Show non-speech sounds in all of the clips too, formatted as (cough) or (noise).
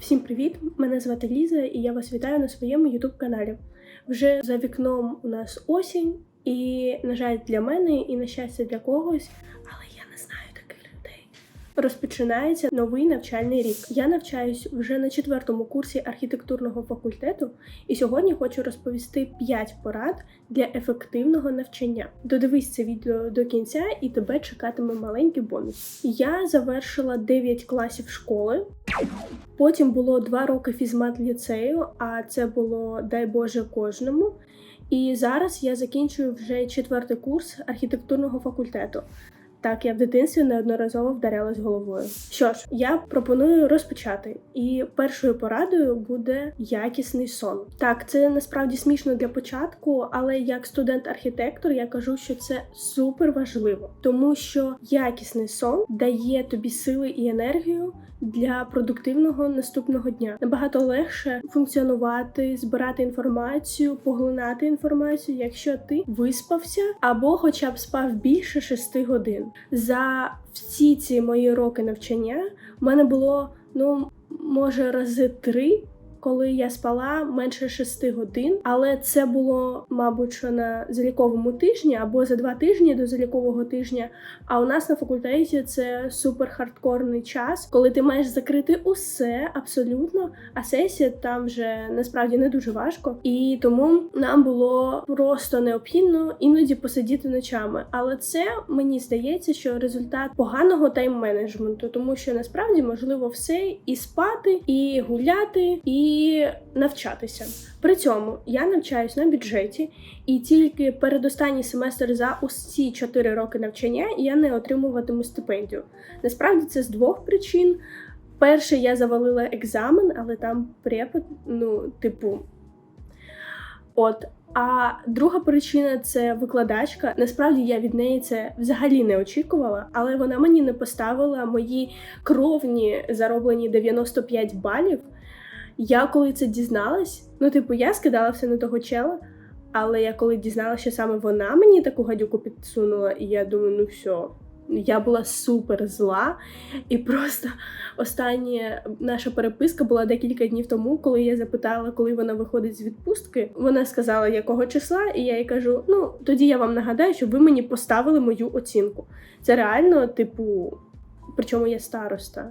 Всім привіт! Мене звати Ліза, і я вас вітаю на своєму youtube каналі. Вже за вікном у нас осінь, і, на жаль, для мене і на щастя для когось, але я не знаю таких людей. Розпочинається новий навчальний рік. Я навчаюсь вже на четвертому курсі архітектурного факультету, і сьогодні хочу розповісти 5 порад для ефективного навчання. Додивись це відео до кінця, і тебе чекатиме маленький бонус. Я завершила 9 класів школи. Потім було 2 роки фізмат ліцею, а це було дай Боже кожному. І зараз я закінчую вже четвертий курс архітектурного факультету. Так, я в дитинстві неодноразово вдарялась головою. Що ж, я пропоную розпочати. І першою порадою буде якісний сон. Так, це насправді смішно для початку, але як студент-архітектор я кажу, що це супер важливо, тому що якісний сон дає тобі сили і енергію. Для продуктивного наступного дня набагато легше функціонувати, збирати інформацію, поглинати інформацію, якщо ти виспався або, хоча б спав більше 6 годин. За всі ці мої роки навчання в мене було ну може рази три. Коли я спала менше 6 годин, але це було, мабуть, що на заліковому тижні або за два тижні до залікового тижня. А у нас на факультеті це супер хардкорний час, коли ти маєш закрити усе абсолютно. А сесія там вже насправді не дуже важко, і тому нам було просто необхідно іноді посидіти ночами. Але це мені здається, що результат поганого тайм-менеджменту, тому що насправді можливо все і спати, і гуляти, і навчатися. При цьому я навчаюсь на бюджеті, і тільки передостанній семестр за усі 4 роки навчання я не отримуватиму стипендію. Насправді це з двох причин. Перше, я завалила екзамен, але там препод, ну, типу. От. А друга причина це викладачка. Насправді я від неї це взагалі не очікувала, але вона мені не поставила мої кровні зароблені 95 балів. Я коли це дізналась, ну, типу, я скидала все на того чела, але я коли дізналася, що саме вона мені таку гадюку підсунула, і я думаю, ну все. Я була супер зла, і просто остання наша переписка була декілька днів тому, коли я запитала, коли вона виходить з відпустки. Вона сказала, якого числа, і я їй кажу: ну тоді я вам нагадаю, що ви мені поставили мою оцінку. Це реально, типу, причому я староста.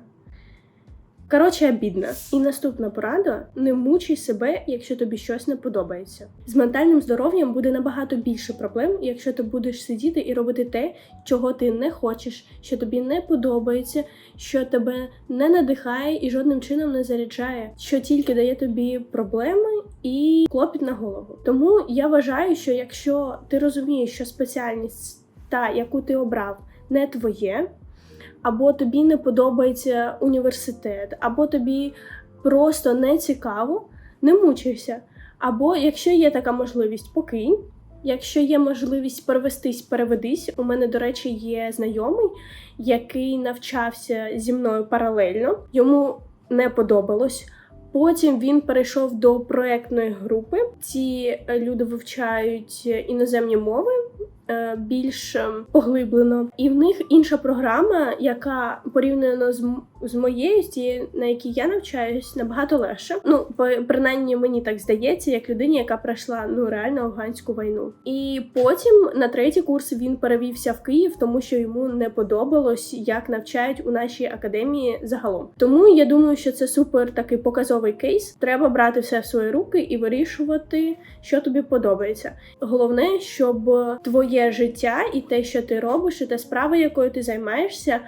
Коротше, обідна. І наступна порада: не мучай себе, якщо тобі щось не подобається. З ментальним здоров'ям буде набагато більше проблем, якщо ти будеш сидіти і робити те, чого ти не хочеш, що тобі не подобається, що тебе не надихає і жодним чином не заряджає, що тільки дає тобі проблеми і клопіт на голову. Тому я вважаю, що якщо ти розумієш, що спеціальність та яку ти обрав, не твоє або тобі не подобається університет, або тобі просто не цікаво, не мучайся. Або якщо є така можливість, покинь. Якщо є можливість перевестись, переведись. У мене, до речі, є знайомий, який навчався зі мною паралельно, йому не подобалось. Потім він перейшов до проектної групи. Ці люди вивчають іноземні мови Е, більш ем, поглиблено, і в них інша програма, яка порівняно з з моєю, з тією, на якій я навчаюсь, набагато легше. Ну, принаймні мені так здається, як людині, яка пройшла ну реально афганську війну. І потім на третій курс він перевівся в Київ, тому що йому не подобалось, як навчають у нашій академії загалом. Тому я думаю, що це супер такий показовий кейс. Треба брати все в свої руки і вирішувати, що тобі подобається. Головне, щоб твоє життя і те, що ти робиш, і та справа, якою ти займаєшся,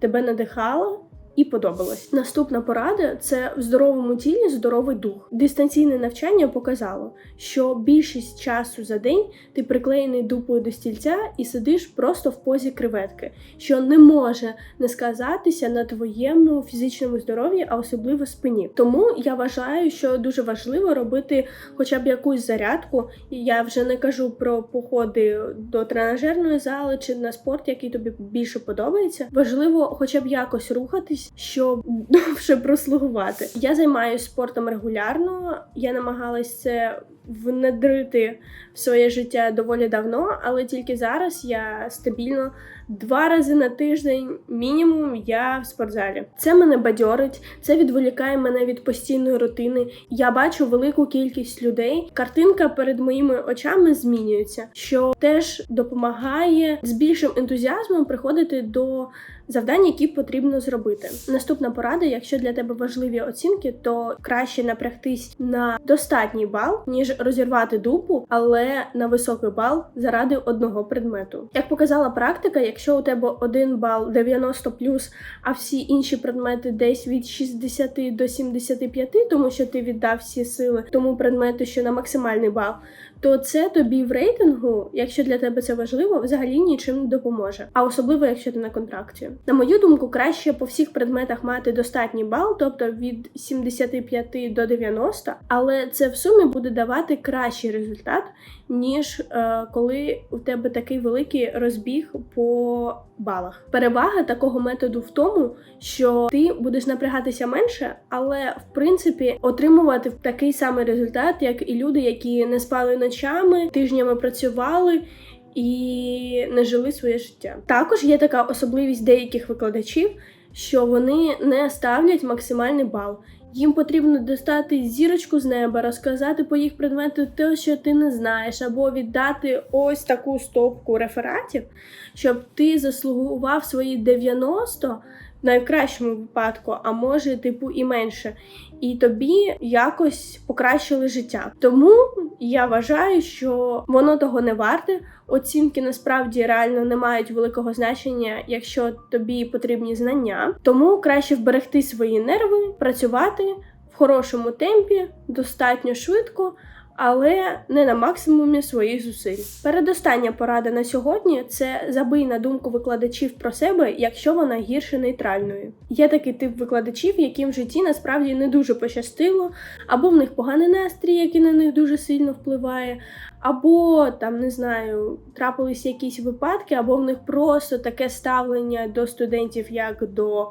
тебе надихало і подобалось. Наступна порада це в здоровому тілі здоровий дух. Дистанційне навчання показало, що більшість часу за день ти приклеєний дупою до стільця і сидиш просто в позі креветки, що не може не сказатися на твоєму фізичному здоров'ї, а особливо спині. Тому я вважаю, що дуже важливо робити хоча б якусь зарядку. Я вже не кажу про походи до тренажерної зали чи на спорт, який тобі більше подобається. Важливо, хоча б якось рухатись займатися, щоб (laughs) довше прослугувати. Я займаюся спортом регулярно. Я намагалась це внедрити в своє життя доволі давно, але тільки зараз я стабільно два рази на тиждень мінімум я в спортзалі. Це мене бадьорить, це відволікає мене від постійної рутини. Я бачу велику кількість людей. Картинка перед моїми очами змінюється, що теж допомагає з більшим ентузіазмом приходити до завдань, які потрібно зробити. Наступна порада: якщо для тебе важливі оцінки, то краще напрягтись на достатній бал, ніж розірвати дупу, але на високий бал заради одного предмету. Як показала практика, якщо у тебе один бал 90 а всі інші предмети десь від 60 до 75, тому що ти віддав всі сили тому предмету, що на максимальний бал, то це тобі в рейтингу, якщо для тебе це важливо, взагалі нічим не допоможе. А особливо, якщо ти на контракті. На мою думку, краще по всіх предметах мати достатній бал, тобто від 75 до 90, але це в сумі буде давати кращий результат, ніж е, коли у тебе такий великий розбіг по балах. Перевага такого методу в тому, що ти будеш напрягатися менше, але в принципі отримувати такий самий результат, як і люди, які не спали ночами, тижнями працювали. І не жили своє життя. Також є така особливість деяких викладачів, що вони не ставлять максимальний бал. Їм потрібно достати зірочку з неба, розказати по їх предмету те, що ти не знаєш, або віддати ось таку стопку рефератів, щоб ти заслугував свої 90 в найкращому випадку, а може, типу, і менше. І тобі якось покращили життя. Тому я вважаю, що воно того не варте. Оцінки насправді реально не мають великого значення, якщо тобі потрібні знання. Тому краще вберегти свої нерви, працювати в хорошому темпі, достатньо швидко але не на максимумі своїх зусиль. Передостання порада на сьогодні це забий на думку викладачів про себе, якщо вона гірше нейтральної. Є такий тип викладачів, яким в житті насправді не дуже пощастило, або в них поганий настрій, який на них дуже сильно впливає, або там не знаю, трапились якісь випадки, або в них просто таке ставлення до студентів як до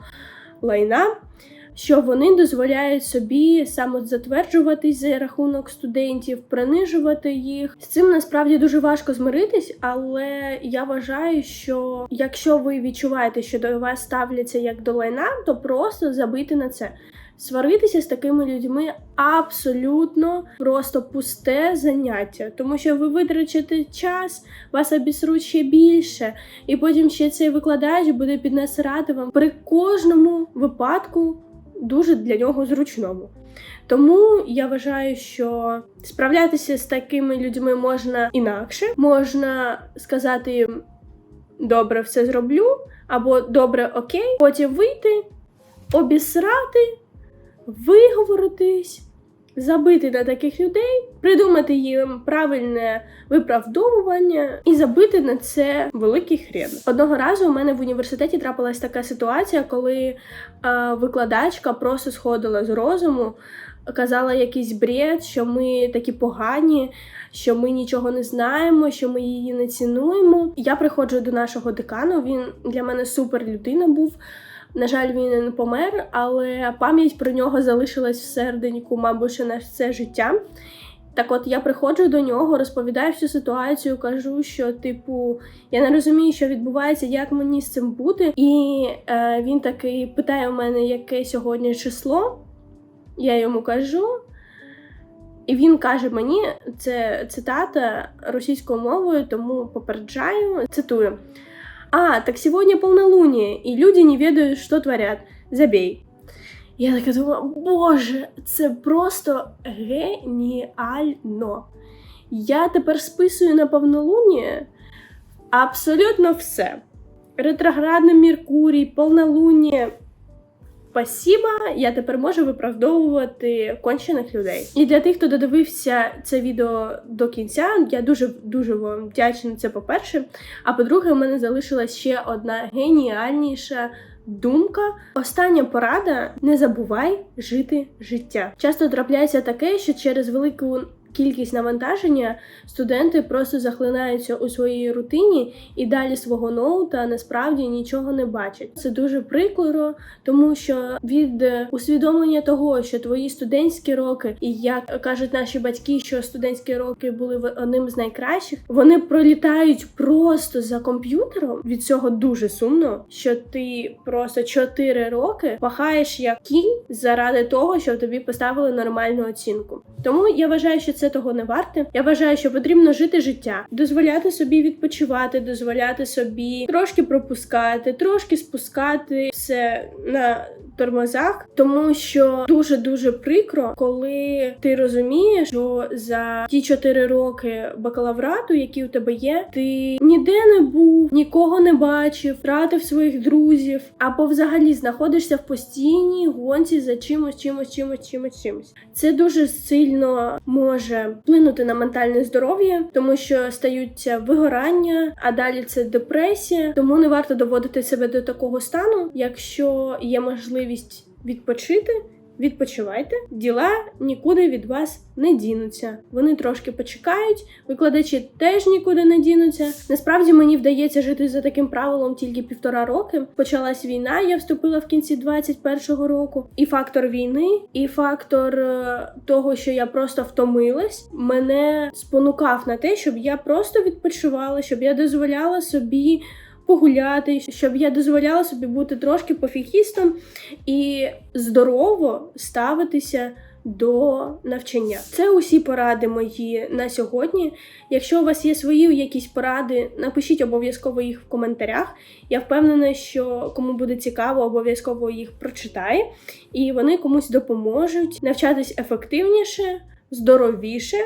лайна що вони дозволяють собі самозатверджуватись за рахунок студентів, принижувати їх. З цим насправді дуже важко змиритись, але я вважаю, що якщо ви відчуваєте, що до вас ставляться як до лайна, то просто забити на це. Сваритися з такими людьми абсолютно просто пусте заняття, тому що ви витрачите час, вас обісруть ще більше, і потім ще цей викладач буде піднасирати вам при кожному випадку дуже для нього зручному. Тому я вважаю, що справлятися з такими людьми можна інакше, можна сказати їм добре, все зроблю, або добре, окей, потім вийти, обісрати, виговоритись забити на таких людей, придумати їм правильне виправдовування і забити на це великий хрен. Одного разу у мене в університеті трапилась така ситуація, коли е, викладачка просто сходила з розуму. Казала якийсь бред, що ми такі погані, що ми нічого не знаємо, що ми її не цінуємо. Я приходжу до нашого декану. Він для мене супер людина був. На жаль, він не помер, але пам'ять про нього залишилась в серденьку, мабуть, на все життя. Так от я приходжу до нього, розповідаю всю ситуацію, кажу, що, типу, я не розумію, що відбувається, як мені з цим бути. І е, він такий питає у мене, яке сьогодні число. Я йому кажу. І він каже мені, це цитата російською мовою, тому попереджаю, цитую а, так сегодня полнолуние, и люди не ведают, що творять. Забей. Я така думала, боже, це просто геніально. Я тепер списую на повнолуние абсолютно все. Ретроградний Меркурій, повнолуние, Спасіба, я тепер можу виправдовувати кончених людей. І для тих, хто додивився це відео до кінця, я дуже дуже вам вдячна це по-перше. А по-друге, у мене залишилась ще одна геніальніша. Думка, остання порада: не забувай жити життя. Часто трапляється таке, що через велику кількість навантаження, студенти просто захлинаються у своїй рутині і далі свого ноута насправді нічого не бачать. Це дуже прикро, тому що від усвідомлення того, що твої студентські роки, і як кажуть наші батьки, що студентські роки були одним з найкращих, вони пролітають просто за комп'ютером. Від цього дуже сумно, що ти просто 4 роки пахаєш як кінь заради того, щоб тобі поставили нормальну оцінку. Тому я вважаю, що це того не варте. Я вважаю, що потрібно жити життя, дозволяти собі відпочивати, дозволяти собі трошки пропускати, трошки спускати все на тормозах, тому що дуже дуже прикро, коли ти розумієш, що за ті 4 роки бакалаврату, які у тебе є, ти ніде не був, нікого не бачив, втратив своїх друзів, або взагалі знаходишся в постійній гонці за чимось, чимось, чимось, чимось, чимось. Це дуже сильно може вплинути на ментальне здоров'я, тому що стаються вигорання, а далі це депресія. Тому не варто доводити себе до такого стану, якщо є можливість відпочити. Відпочивайте, діла нікуди від вас не дінуться. Вони трошки почекають, викладачі теж нікуди не дінуться. Насправді мені вдається жити за таким правилом тільки півтора роки. Почалась війна, я вступила в кінці 21-го року. І фактор війни, і фактор е, того, що я просто втомилась, мене спонукав на те, щоб я просто відпочивала, щоб я дозволяла собі. Погуляти, щоб я дозволяла собі бути трошки пофігістом і здорово ставитися до навчання. Це усі поради мої на сьогодні. Якщо у вас є свої якісь поради, напишіть обов'язково їх в коментарях. Я впевнена, що кому буде цікаво, обов'язково їх прочитає, і вони комусь допоможуть навчатись ефективніше, здоровіше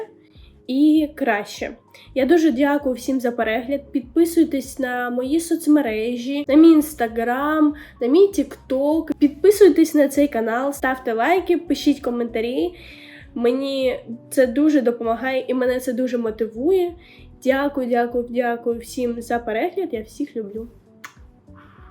і краще. Я дуже дякую всім за перегляд. Підписуйтесь на мої соцмережі, на мій інстаграм, на мій тікток. Підписуйтесь на цей канал, ставте лайки, пишіть коментарі. Мені це дуже допомагає і мене це дуже мотивує. Дякую, дякую, дякую всім за перегляд. Я всіх люблю.